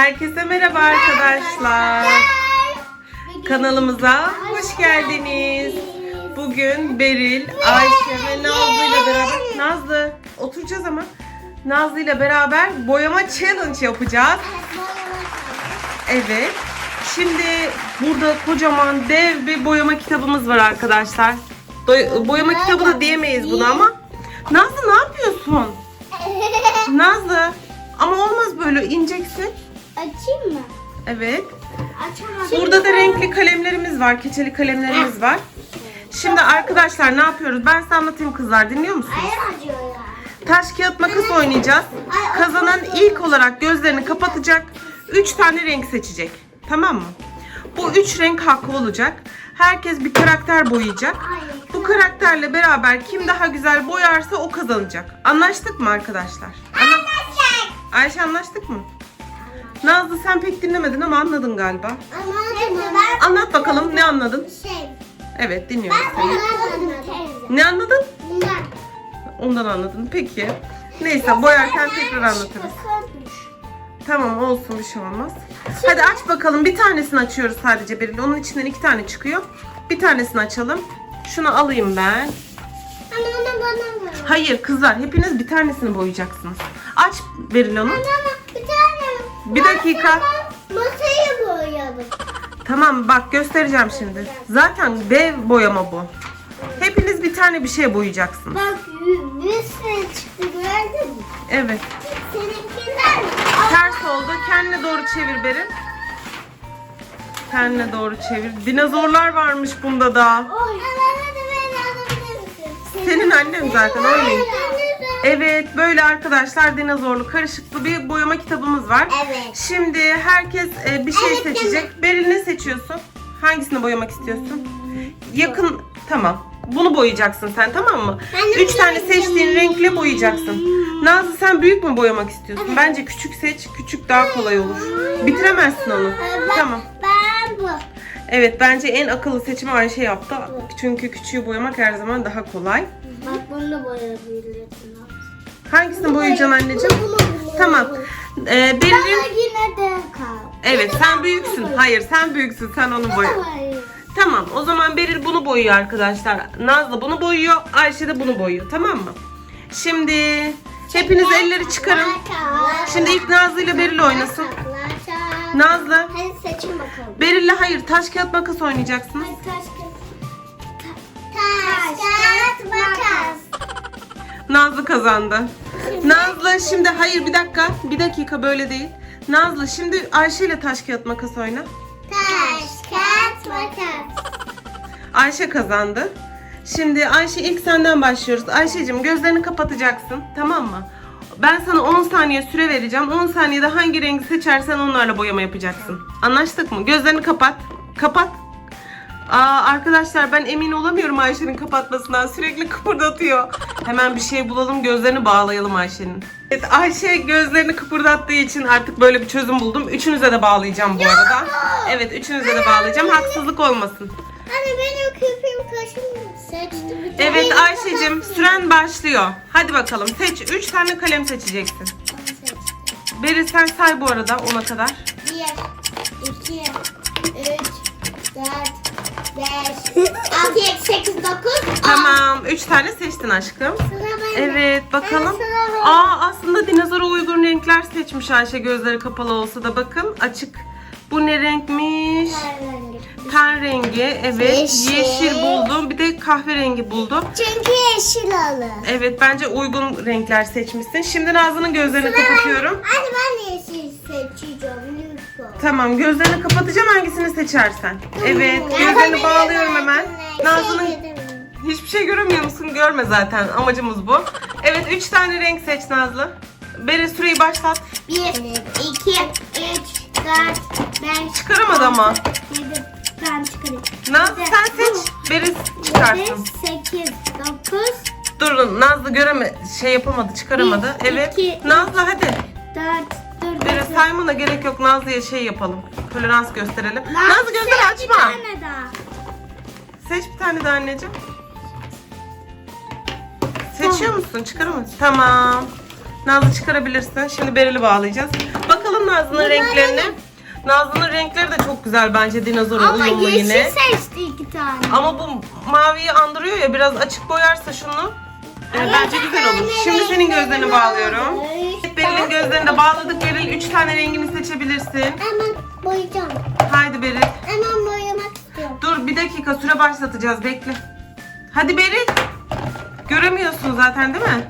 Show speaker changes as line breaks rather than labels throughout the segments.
Herkese merhaba arkadaşlar. Kanalımıza hoş geldiniz. Bugün Beril, Ayşe ve Nazlı ile beraber Nazlı oturacağız ama Nazlı ile beraber boyama challenge yapacağız. Evet. Şimdi burada kocaman dev bir boyama kitabımız var arkadaşlar. Doy- boyama kitabı da diyemeyiz buna ama. Nazlı ne yapıyorsun? Nazlı ama olmaz böyle ineceksin.
Açayım mı?
Evet.
Açamam.
Burada da renkli kalemlerimiz var. Keçeli kalemlerimiz var. Şimdi arkadaşlar ne yapıyoruz? Ben size anlatayım kızlar. Dinliyor musunuz?
Ayağım acıyor ya.
Taş kağıt makas oynayacağız. Kazanan ilk olarak gözlerini kapatacak. 3 tane renk seçecek. Tamam mı? Bu 3 renk hakkı olacak. Herkes bir karakter boyayacak. Bu karakterle beraber kim daha güzel boyarsa o kazanacak. Anlaştık mı arkadaşlar? Anla- Ayşe anlaştık mı? Nazlı sen pek dinlemedin ama anladın galiba.
Ama ben
Anlat bakalım ne anladın?
şey.
Evet dinliyoruz
Ben
seni.
bunlardan teyze.
Ne anladın?
Bunlar.
Ondan anladın. Peki. Neyse boyarken tekrar anlatırız. Tamam olsun bir şey olmaz. Hadi aç bakalım. Bir tanesini açıyoruz sadece Beril. Onun içinden iki tane çıkıyor. Bir tanesini açalım. Şunu alayım ben.
Ama onu bana ver.
Hayır kızlar hepiniz bir tanesini boyayacaksınız. Aç Beril onu.
Ama bir
dakika.
Masayı boyayalım.
Tamam bak göstereceğim şimdi. Zaten dev boyama bu. Hepiniz bir tane bir şey boyayacaksınız.
Bak bir şey çıktı gördün mü?
Evet.
Seninkinden.
Ters oldu. Kendine doğru çevir Beril. Kendine doğru çevir. Dinozorlar varmış bunda da.
Oy.
Senin annen zaten oynayın. Evet böyle arkadaşlar dinozorlu karışıklı bir boyama kitabımız var.
Evet.
Şimdi herkes e, bir şey
Evet,
seçecek. Beril ne seçiyorsun? Hangisini boyamak istiyorsun? Yakın tamam. Bunu boyayacaksın sen tamam mı?
Ben de
Üç tane
boyayacağım.
seçtiğin renkle boyayacaksın. Nazlı sen büyük mü boyamak istiyorsun? Bence küçük seç. Küçük daha kolay olur. Bitiremezsin onu.
Ben-
Tamam.
Ben bu.
Evet bence en akıllı seçimi Ayşe yaptı. Çünkü küçüğü boyamak her zaman daha kolay.
Bak bunu da boyayabilirsin.
Hangisini boyayacaksın anneciğim?
Bunu, bunu,
Tamam. Ee, Beril'in...
yine de kal.
Evet sen büyüksün. Hayır sen büyüksün. Sen onu boya.
Hayır.
Tamam o zaman Beril bunu boyuyor arkadaşlar. Nazlı bunu boyuyor. Ayşe de bunu boyuyor. Tamam mı? Şimdi hepiniz elleri çıkarın. Şimdi ilk Nazlı ile Beril oynasın. Nazlı.
Hadi seçin bakalım.
Beril'le hayır taş kağıt makas oynayacaksınız.
Hadi taş kağıt. Taş kağıt makas.
Nazlı kazandı. Nazlı şimdi hayır bir dakika. Bir dakika böyle değil. Nazlı şimdi Ayşe ile taş kağıt makas oyna.
Taş kağıt makas.
Ayşe kazandı. Şimdi Ayşe ilk senden başlıyoruz. Ayşe'cim gözlerini kapatacaksın. Tamam mı? Ben sana 10 saniye süre vereceğim. 10 saniyede hangi rengi seçersen onlarla boyama yapacaksın. Anlaştık mı? Gözlerini kapat. Kapat. Aa, arkadaşlar ben emin olamıyorum Ayşe'nin kapatmasından. Sürekli kıpırdatıyor. Hemen bir şey bulalım gözlerini bağlayalım Ayşe'nin. Evet Ayşe gözlerini kıpırdattığı için artık böyle bir çözüm buldum. Üçünüze de bağlayacağım bu arada. Evet üçünüze de bağlayacağım. Haksızlık olmasın.
Hani benim köpeğim kaşınmıyor. Seçtim bir tane.
Evet Ayşe'cim süren başlıyor. Hadi bakalım seç. 3 tane kalem seçeceksin. Beri sen say bu arada ona kadar.
1, 2, 3, 4, 5, 6, 7, 8, 9, 10.
Tamam 3 tane seçtin aşkım.
Sıra bende.
Evet bakalım.
Evet, sıra bende.
Aa aslında dinozora uygun renkler seçmiş Ayşe gözleri kapalı olsa da bakın açık. Bu ne renkmiş? Ten rengi evet
Yeşil.
yeşil buldum bir de kahverengi buldum.
Çünkü yeşil alır.
Evet bence uygun renkler seçmişsin. Şimdi Nazlı'nın gözlerini kapatıyorum.
Hadi ben de yeşil seçeceğim.
Tamam gözlerini kapatacağım hangisini seçersen. Evet gözlerini bağlıyorum hemen. Nazlı'nın hiçbir şey göremiyor musun? Görme zaten amacımız bu. Evet 3 tane renk seç Nazlı. Beri süreyi başlat.
1, 2, 3, 4, 5,
Çıkaramadı ama.
7, ben çıkarayım.
Nazlı sen seç. Beri çıkarsın.
8, 9,
Durun Nazlı göreme şey yapamadı çıkaramadı. Evet.
iki,
Nazlı hadi.
4,
saymana gerek yok Nazlı'ya şey yapalım. Tolerans gösterelim.
Lan
Nazlı gözleri
seç bir
açma.
tane daha.
Seç bir tane daha anneciğim. Seçiyor musun? Çıkaramadın. Tamam. Nazlı çıkarabilirsin. Şimdi Beril'i bağlayacağız. Bakalım Nazlı'nın renklerini. Nazlı'nın renkleri de çok güzel bence dinozor
Ama
uyumlu
yeşil
yine.
seçti iki tane.
Ama bu maviyi andırıyor ya biraz açık boyarsa şunu. E, bence güzel olur. Şimdi senin gözlerini bağlıyorum. Evet, Beril'in gözlerini de bağladık. Beril 3 tane rengini seçebilirsin.
Hemen boyayacağım.
Haydi Beril.
Hemen boyamak istiyorum.
Dur bir dakika süre başlatacağız bekle. Hadi Beril. Göremiyorsun zaten değil mi?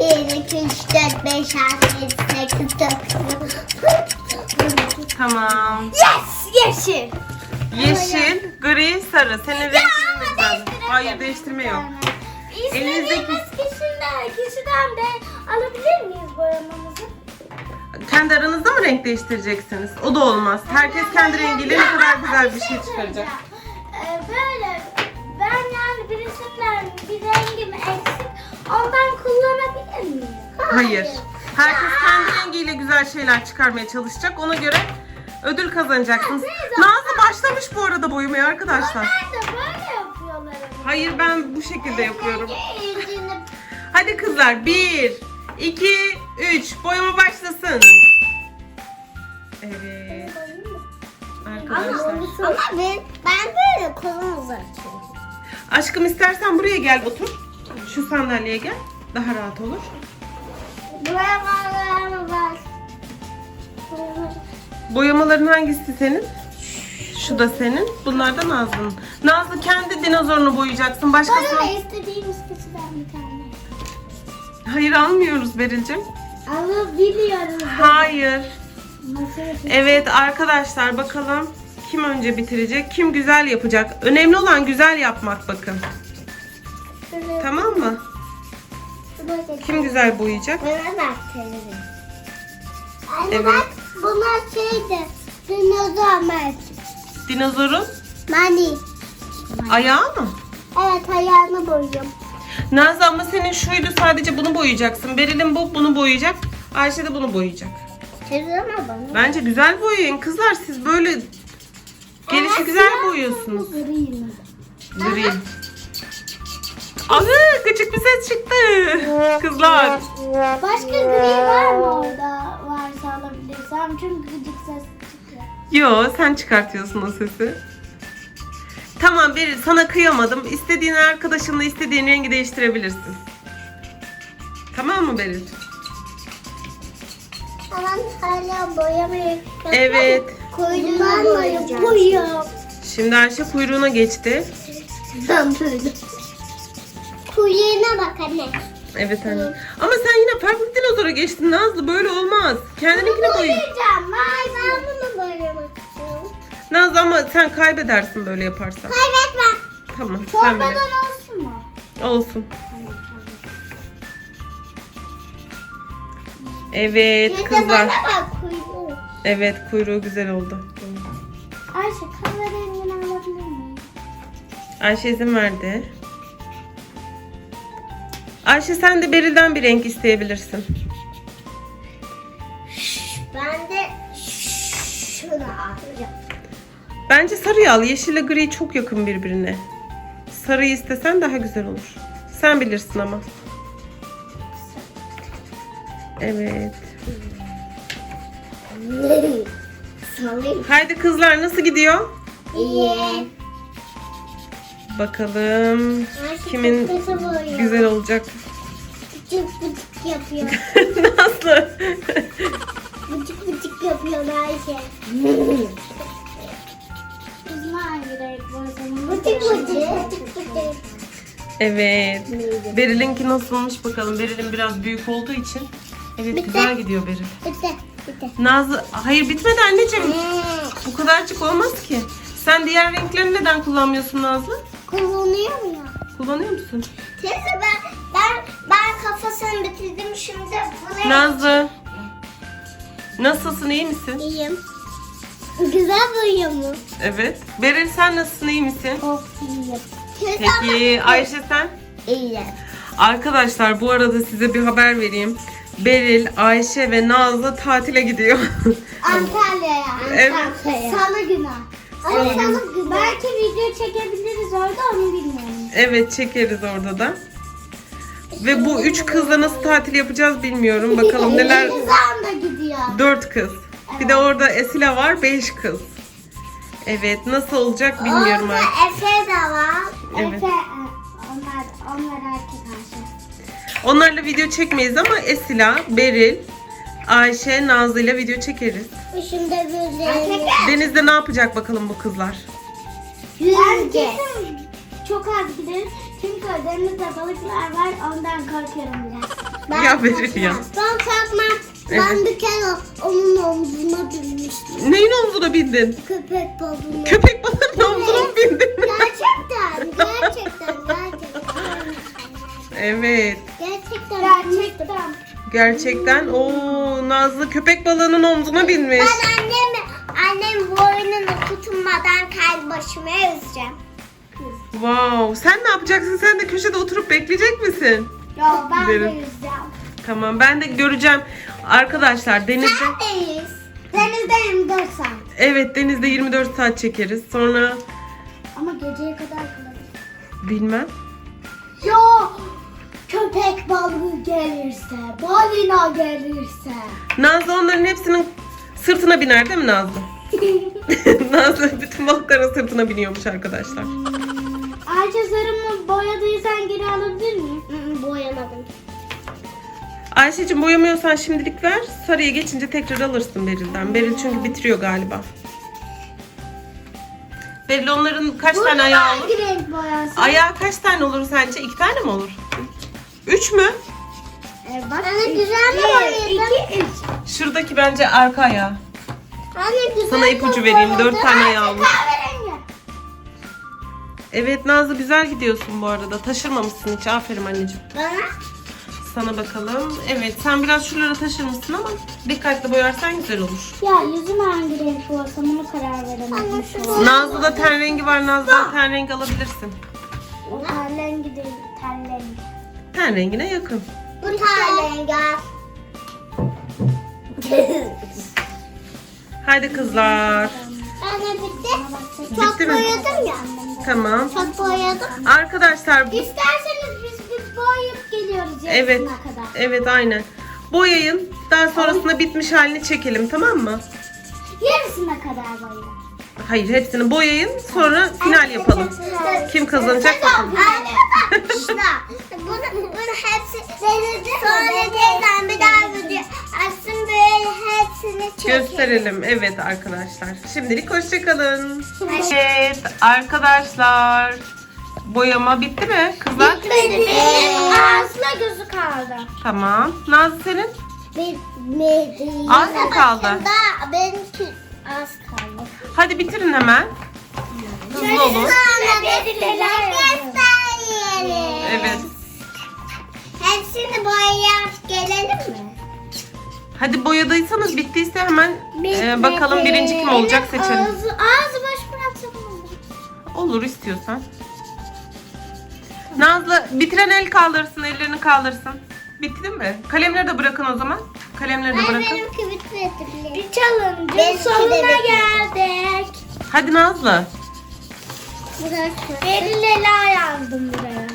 1, 2, 3, 4, 5, 6, 7, 8, 9.
Tamam.
Yes! Yeşil.
Yeşil, gri, sarı. Senin
değiştirelim.
Hayır değiştirme yok.
İstediğimiz kişiden, kişiden de alabilir miyiz boyamamızı?
Kendi aranızda mı renk değiştireceksiniz? O da olmaz. Herkes kendi rengiyle ne kadar güzel bir şey çıkaracak.
Ee, böyle ben yani birisinden bir rengim eksik ondan kullanabilir miyim?
Hayır. Herkes kendi rengiyle güzel şeyler çıkarmaya çalışacak. Ona göre ödül kazanacaksınız. Nazlı başlamış bu arada boyamaya arkadaşlar.
Onlar da böyle.
Hayır ben bu şekilde yapıyorum. Hadi kızlar 1, 2, 3 boyama başlasın. Evet arkadaşlar.
Ama ben, ben böyle kolum uzatıyorum.
Aşkım istersen buraya gel otur. Şu sandalyeye gel. Daha rahat olur.
Boyamalarım var.
Boyamaların hangisi senin? Şu da senin. Bunlar da Nazlı'nın. Nazlı kendi dinozorunu boyayacaksın.
Bana
Başkasını...
da istediğimiz kişiden bir tane.
Hayır almıyoruz Beril'cim.
Ama biliyoruz.
Hayır. Evet arkadaşlar bakalım kim önce bitirecek, kim güzel yapacak. Önemli olan güzel yapmak bakın. Tamam mı? Kim güzel boyayacak?
Bana bak. Anne
Evet.
bak bunlar şeydi. Dinozor mert.
Dinozorun
Mani.
ayağı mı?
Evet ayağını boyuyorum.
Nazlı ama senin şuydu sadece bunu boyayacaksın. Beril'in bu bunu boyayacak. Ayşe de bunu boyayacak.
Çizeme bana.
Bence güzel boyayın kızlar siz böyle gelişi güzel boyuyorsunuz.
Kırayım.
Gri. Ana küçük bir ses çıktı. Kızlar.
Başka gri var mı orada? Varsa alabilirsem. Çünkü gıcık ses.
Yo sen çıkartıyorsun o sesi. Tamam Beril sana kıyamadım. İstediğin arkadaşınla istediğin rengi değiştirebilirsin. Tamam mı Beril?
Tamam hala boyamayı
Evet.
Kuyruğundan boyuyorum.
Şimdi Ayşe kuyruğuna geçti.
Ben böyle. Kuyruğuna bak anne.
Evet anne. Ama sen yine farklı dinozora geçtin Nazlı. Böyle olmaz. Kendininkine.
Boyayacağım. Bunu boyamak
Nazlı ama sen kaybedersin böyle yaparsan.
Kaybetmem.
Tamam sen
Torbadan
bilirsin.
olsun mu?
Olsun. Evet kızlar.
bana bak kuyruğu.
Evet kuyruğu güzel oldu.
Ayşe kahverengini alabilir miyim?
Ayşe izin verdi. Ayşe sen de Beril'den bir renk isteyebilirsin.
Ben de şunu alacağım.
Bence sarıyı al. Yeşille gri çok yakın birbirine. Sarıyı istesen daha güzel olur. Sen bilirsin ama. Evet. Haydi kızlar nasıl gidiyor?
İyi.
Bakalım kimin
çok kötü boyuyor.
güzel olacak.
Bıcık bıcık yapıyor.
Nasıl?
bıcık bıcık yapıyor Ayşe. Bizim Bıcık bıcık.
Evet. Beril'inki nasılmış bakalım. Beril'in biraz büyük olduğu için. Evet
Bitti.
güzel gidiyor Beril.
Bitti. Bitti.
Nazlı hayır bitmedi anneciğim. Bu kadarcık olmaz ki. Sen diğer renkleri neden kullanmıyorsun Nazlı?
Kullanıyor mu ya?
Kullanıyor musun?
Teyze ben ben ben kafasını bitirdim şimdi buraya.
Nazlı. Nasılsın iyi misin?
İyiyim. Güzel boyuyor mu?
Evet. Beril sen nasılsın iyi misin?
Çok iyiyim.
Peki Ayşe sen?
İyiyim.
Arkadaşlar bu arada size bir haber vereyim. Beril, Ayşe ve Nazlı tatile gidiyor.
Antalya'ya.
Evet.
Antalya'ya. Salı günü.
Salı
Ay,
günü.
salı günü. Belki video çekebiliriz orada onu bilmiyorum.
evet çekeriz orada da. Ve bu üç kızla nasıl tatil yapacağız bilmiyorum. Bakalım neler...
Anda gidiyor.
Dört kız. Bir de orada Esila var, beş kız. Evet, nasıl olacak bilmiyorum
Orada
artık.
Efe de var.
Evet.
Efe, onlar, onlar erkek arkadaş.
Onlarla video çekmeyiz ama Esila, Beril, Ayşe, Nazlı ile video çekeriz.
Şimdi gözlerimi.
Denizde ne yapacak bakalım bu kızlar?
Yüzeceğiz. Çok az giderim. Çünkü denizde balıklar var ondan korkuyorum biraz.
Ya Beril ya.
Ben korkmam. Ben bir kere onun omzuna binmiştim.
Neyin omzuna bindin?
Köpek balığına.
Köpek balığının omzuna mı bindin?
Gerçekten, gerçekten, gerçekten.
evet.
Gerçekten. Gerçekten.
Gerçekten o Nazlı köpek balığının omzuna binmiş.
Ben annemi, annem boynunu tutunmadan kendi başıma yüzeceğim.
Wow. Sen ne yapacaksın? Sen de köşede oturup bekleyecek misin?
Ya ben de
Gidelim.
yüzeceğim.
Tamam ben de göreceğim. Arkadaşlar denizde
Neredeyiz? Denizde 24 saat.
evet denizde 24 saat çekeriz. Sonra
Ama geceye kadar kalırız.
bilmem.
Ya köpek balığı gelirse, balina gelirse.
Nazlı onların hepsinin sırtına biner değil mi Nazlı? Nazlı bütün balıkların sırtına biniyormuş arkadaşlar.
Ayça sarımı boyadıysan geri alabilir miyim? boyamadım.
Ayşe'cim boyamıyorsan şimdilik ver. Sarıya geçince tekrar alırsın Beril'den. Beril çünkü bitiriyor galiba. Beril onların kaç tane ayağı olur?
hangi renk boyansın?
Ayağı kaç tane olur sence? İki tane mi olur? Üç mü?
Ee, bak, Anne güzel mi boyadın? İki, üç.
Şuradaki bence arka ayağı.
Anne güzel
Sana ipucu
mi
vereyim,
boyadın?
dört tane
Ayça,
yavru.
kahverengi.
Evet Nazlı güzel gidiyorsun bu arada. Taşırmamışsın hiç. Aferin anneciğim.
Bana?
Sana bakalım. Evet sen biraz şuralara taşırmışsın ama dikkatli boyarsan güzel olur.
Ya yüzüm hangi renk boyasam ona karar veremedim şu an.
Nazlı'da ten rengi var. Nazlı'da ten rengi alabilirsin.
O ten rengi değil, ten rengi.
Ten rengine yakın.
Bu ten rengi.
Haydi kızlar.
Anne bitti.
Bitti
Çok
mi?
boyadım ya.
Tamam.
Çok boyadım.
Arkadaşlar
İsterseniz biz bir boyayıp yarısına
evet.
kadar.
Evet aynen. Boyayın. Daha sonrasında bitmiş halini çekelim tamam mı?
Yarısına kadar boyayalım.
Hayır hepsini boyayın. Sonra final yapalım. Kim kazanacak bakalım.
İşte. Bunu, bunu hepsi sonra teyzem bir daha video açsın böyle hepsini çekelim.
Gösterelim. Evet arkadaşlar. Şimdilik hoşçakalın. Evet arkadaşlar. Boyama bitti mi kızlar?
Bitmedi. Ağzına gözü kaldı.
Tamam. Nazlı senin?
Bitmedi.
Az mı kaldı?
Daha benimki az kaldı.
Hadi bitirin hemen. Hızlı olun.
gösterelim.
Evet.
Hepsini boyayıp gelelim mi?
Hadi boyadıysanız bittiyse hemen e, bakalım birinci kim olacak seçelim.
Ağzı, ağzı boş bıraksam olur.
Olur istiyorsan. Nazlı bitiren el kaldırsın, ellerini kaldırsın. Bitti mi? Kalemleri de bırakın o zaman. Kalemleri de bırakın.
benimki bitmedi bile. Bir challenge'ın sonuna geldik.
Hadi Nazlı.
Burası. Ela yazdım buraya.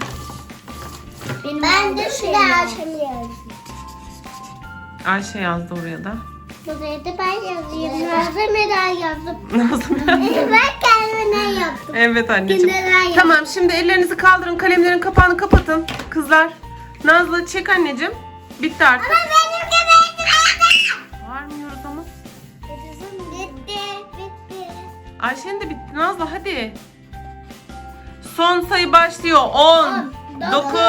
ben de şuraya Ayşem'i yazdım.
Ayşe yazdı oraya da.
Buraya da ben yazıyorum. Nazım Ela yazdım.
Nazlı.
ben kendime yaptım.
evet anneciğim. Tamam şimdi ellerinizi kaldırın, kalemlerin kapağını kapatın. Kızlar. Nazlı çek anneciğim. Bitti artık.
benimki benim.
Varmıyoruz ama.
Bitti, bitti.
Ayşe'nin de bitti. Nazlı hadi. Son sayı başlıyor. 10, 9,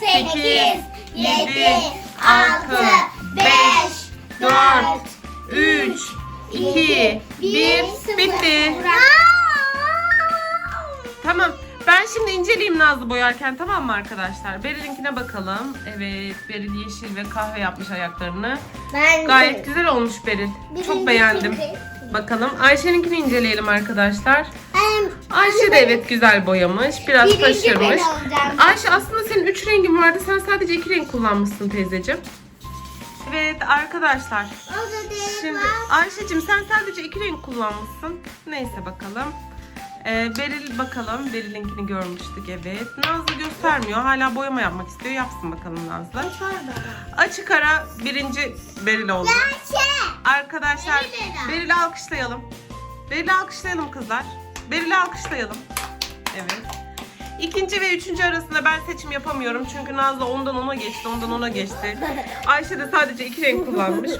8, 7, 6, 5, 4, 3, 2, 1. Bitti. Tamam. Ben şimdi inceleyeyim Nazlı boyarken tamam mı arkadaşlar? Beril'inkine bakalım. Evet, Beril yeşil ve kahve yapmış ayaklarını.
Ben
Gayet güzel olmuş Beril. Çok beğendim. Bakalım Ayşe'ninkini inceleyelim arkadaşlar. Ayşe de evet güzel boyamış. Biraz taşırmış. Ayşe aslında senin 3 rengin vardı. Sen sadece 2 renk kullanmışsın teyzeciğim. Evet arkadaşlar. Şimdi. Ayşe'cim sen sadece 2 renk kullanmışsın. Neyse bakalım. Ee, Beril bakalım. Beril'inkini görmüştük evet. Nazlı göstermiyor. Hala boyama yapmak istiyor. Yapsın bakalım Nazlı. Açık ara birinci Beril oldu. Arkadaşlar
Beril.
Beril'i alkışlayalım. Beril'i alkışlayalım kızlar. Beril'i alkışlayalım. Evet. İkinci ve üçüncü arasında ben seçim yapamıyorum. Çünkü Nazlı ondan ona geçti, ondan ona geçti. Ayşe de sadece iki renk kullanmış.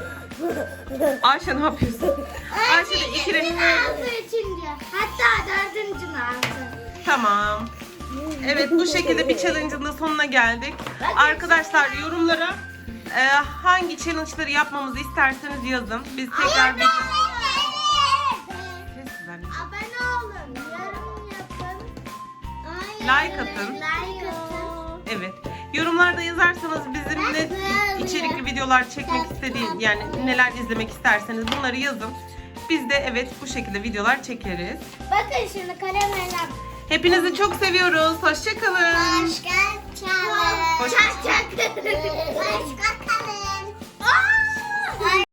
Ayşe ne yapıyorsun? Ayşe de iki renk...
Nazlı üçüncü. Hatta dördüncü Nazlı.
Tamam. Evet bu şekilde bir challenge'ın da sonuna geldik. Arkadaşlar yorumlara e, hangi challenge'ları yapmamızı isterseniz yazın. Biz tekrar video... Like atın.
Like atın.
Evet. Yorumlarda yazarsanız bizim ne içerikli videolar çekmek istediğin yani neler izlemek isterseniz bunları yazın. Biz de evet bu şekilde videolar çekeriz.
Bakın şimdi kalemle.
Hepinizi çok seviyoruz. Hoşçakalın.
Başka çalın.
Hoşça-
kalın.